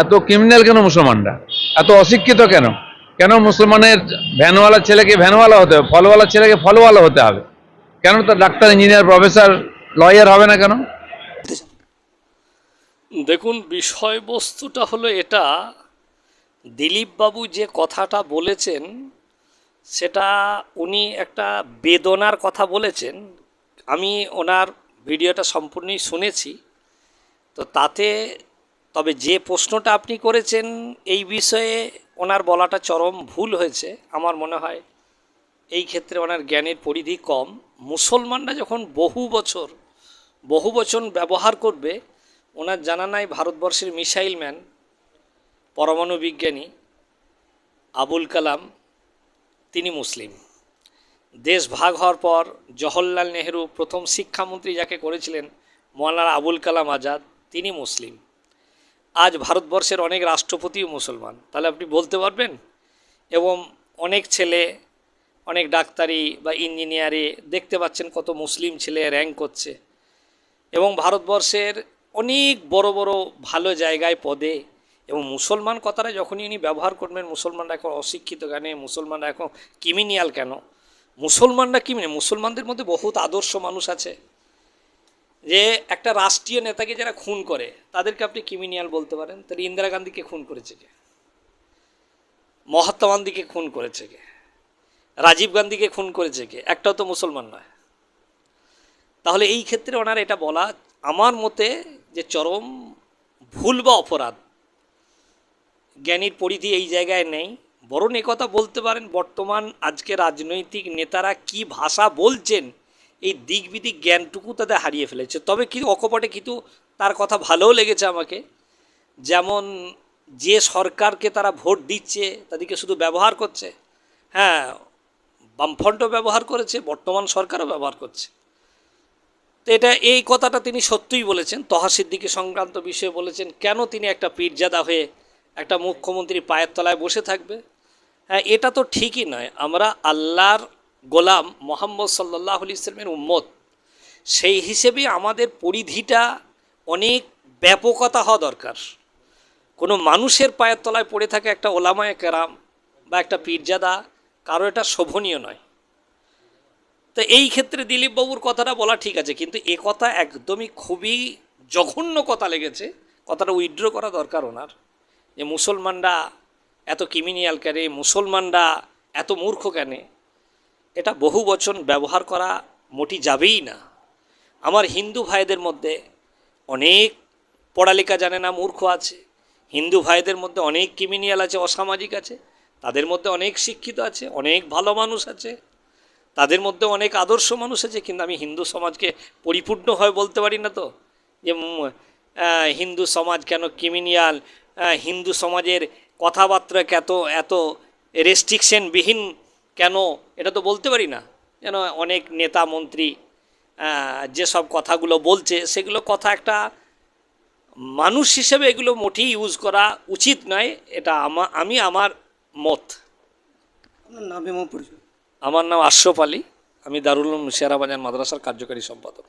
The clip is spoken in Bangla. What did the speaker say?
এত ক্রিমিনাল কেন মুসলমানরা? এত অশিক্ষিত কেন? কেন মুসলমানের ভ্যানওয়ালা ছেলেকে ভ্যানওয়ালা হতে হবে, ফলওয়ালা ছেলেকে ফলওয়ালা হতে হবে? কেন তার ডাক্তার ইঞ্জিনিয়ার প্রফেসর লয়ার হবে না কেন? দেখুন, বিষয়বস্তুটা হলো এটা দিলীপবাবু যে কথাটা বলেছেন, সেটা উনি একটা বেদনার কথা বলেছেন। আমি ওনার ভিডিওটা সম্পূর্ণই শুনেছি। তো তাতে তবে যে প্রশ্নটা আপনি করেছেন এই বিষয়ে ওনার বলাটা চরম ভুল হয়েছে। আমার মনে হয় এই ক্ষেত্রে ওনার জ্ঞানের পরিধি কম। মুসলমানরা যখন বহু বছর, বহু বচন ব্যবহার করবে, ওনার জানা নাই ভারতবর্ষের মিসাইল ম্যান, পরমাণু বিজ্ঞানী আবুল কালাম, তিনি মুসলিম। দেশ ভাগ হওয়ার পর জওহরলাল নেহেরু প্রথম শিক্ষামন্ত্রী যাকে করেছিলেন, মৌলানা আবুল কালাম আজাদ, তিনি মুসলিম। আজ ভারতবর্ষের অনেক রাষ্ট্রপতিও মুসলমান। তাহলে আপনি বলতে পারবেন? এবং অনেক ছেলে, অনেক ডাক্তারি বা ইঞ্জিনিয়ারে দেখতে পাচ্ছেন কত মুসলিম ছেলে র্যাঙ্ক করছে। এবং ভারতবর্ষের অনেক বড় বড় ভালো জায়গায় পদে এবং মুসলমান কথাটা যখনই উনি ব্যবহার করবেন, মুসলমানরা এখন অশিক্ষিত কেন? মুসলমানরা এখন ক্রিমিনিয়াল কেন? মুসলমানরা ক্রিমিনিয়াল মুসলমানদের মধ্যে বহুত আদর্শ মানুষ আছে। যে একটা রাষ্ট্রীয় নেতাকে যারা খুন করে, তাদেরকে আপনি ক্রিমিনিয়াল বলতে পারেন? তাহলে ইন্দিরা গান্ধীকে খুন করেছে কে? মহাত্মা গান্ধীকে খুন করেছে কে? রাজীব গান্ধীকে খুন করেছে কে? একটাও তো মুসলমান নয়। তাহলে এই ক্ষেত্রে ওনার এটা বলা আমার মতে যে চরম ভুল বা অপরাধ, জ্ঞানীর পরিধি এই জায়গায় নেই। বরং কথা বলতে পারেন, বর্তমান আজকে রাজনৈতিক নেতারা কি ভাষা বলছেন এই দিক বিদিক জ্ঞানটুকু তাদের হারিয়ে ফেলেছে। তবে কিন্তু অকপটে কিন্তু তার কথা ভালোও লেগেছে আমাকে। যেমন যে সরকারকে তারা ভোট দিচ্ছে, তাদেরকে শুধু ব্যবহার করছে হ্যাঁ বামফ্রন্ট ব্যবহার করেছে, বর্তমান সরকারও ব্যবহার করছে। তো এটা, এই কথাটা তিনি সত্যিই বলেছেন। তহা সিদ্দিকি সংক্রান্ত বিষয়ে বলেছেন, কেন তিনি একটা পীরজাদা হয়ে একটা মুখ্যমন্ত্রী পায়ের তলায় বসে থাকবে? হ্যাঁ এটা তো ঠিকই নয়। আমরা আল্লাহর গোলাম মোহাম্মদ সাল্লাহ আলি ইসলামের উম্মত, সেই হিসেবে আমাদের পরিধিটা অনেক ব্যাপকতা হওয়া দরকার। কোনো মানুষের পায়ের তলায় পড়ে থাকে একটা ওলামায় কেরাম বা একটা পীরজাদা, কারও এটা শোভনীয় নয়। তো এই ক্ষেত্রে দিলীপবাবুর কথাটা বলা ঠিক আছে, কিন্তু এ কথা একদমই খুবই জঘন্য কথা লেগেছে। কথাটা উইড্র করা দরকার ওনার। যে মুসলমানরা এত ক্রিমিনিয়াল কেন? মুসলমানরা এত মূর্খ কেন? এটা বহু বচন ব্যবহার করা মোটি যাবেই না। আমার হিন্দু ভাইদের মধ্যে অনেক পড়ালেখা জানে না মূর্খ আছে। হিন্দু ভাইদের মধ্যে অনেক ক্রিমিনিয়াল আছে, অসামাজিক আছে। তাদের মধ্যে অনেক শিক্ষিত আছে, অনেক ভালো মানুষ আছে। তাদের মধ্যে অনেক আদর্শ মানুষ আছে, কিন্তু আমি হিন্দু সমাজকে পরিপূর্ণ হয় বলতে পারি না তো? যে হিন্দু সমাজ কেন ক্রিমিনিয়াল হিন্দু সমাজের কথাবার্তা এত এত রেস্ট্রিকশনবিহীন কেন? এটা তো বলতে পারি না। যেন অনেক নেতা মন্ত্রী যেসব কথাগুলো বলছে সেগুলো কথা একটা মানুষ হিসেবে এগুলো মোটেই ইউজ করা উচিত নয়। এটা আমা আমি আমার মত। নাম আমার নাম আশরফ আলী। আমি দারুল সেরাবাজার মাদ্রাসার কার্যকারী সম্পাদক।